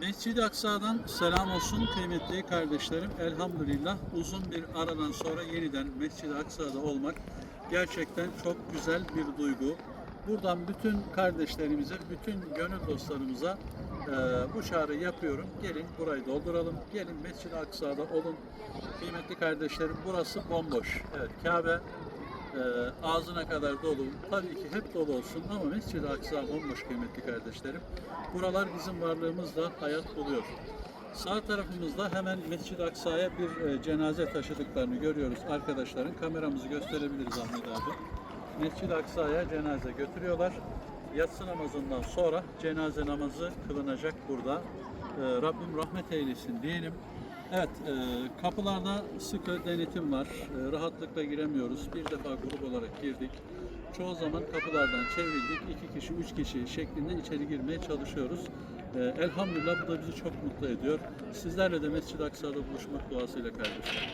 Mescid-i Aksa'dan selam olsun kıymetli kardeşlerim. Elhamdülillah uzun bir aradan sonra yeniden Mescid-i Aksa'da olmak gerçekten çok güzel bir duygu. Buradan bütün kardeşlerimize, bütün gönül dostlarımıza e, bu çağrı yapıyorum. Gelin burayı dolduralım. Gelin Mescid-i Aksa'da olun. Kıymetli kardeşlerim burası bomboş. Evet Kabe e, ağzına kadar dolu. Tabii ki hep dolu olsun ama Mescid-i Aksa bomboş kıymetli kardeşlerim. Buralar bizim varlığımızla hayat buluyor. Sağ tarafımızda hemen Mescid-i Aksa'ya bir e, cenaze taşıdıklarını görüyoruz arkadaşların. Kameramızı gösterebiliriz Ahmet abi. Mescid-i Aksa'ya cenaze götürüyorlar. Yatsı namazından sonra cenaze namazı kılınacak burada. E, Rabbim rahmet eylesin diyelim. Evet, e, kapılarda sıkı denetim var. E, rahatlıkla giremiyoruz. Bir defa grup olarak girdik. Çoğu zaman kapılardan çevrildik. İki kişi, üç kişi şeklinde içeri girmeye çalışıyoruz. E, elhamdülillah bu da bizi çok mutlu ediyor. Sizlerle de Mescid-i Aksa'da buluşmak duasıyla kardeşlerim.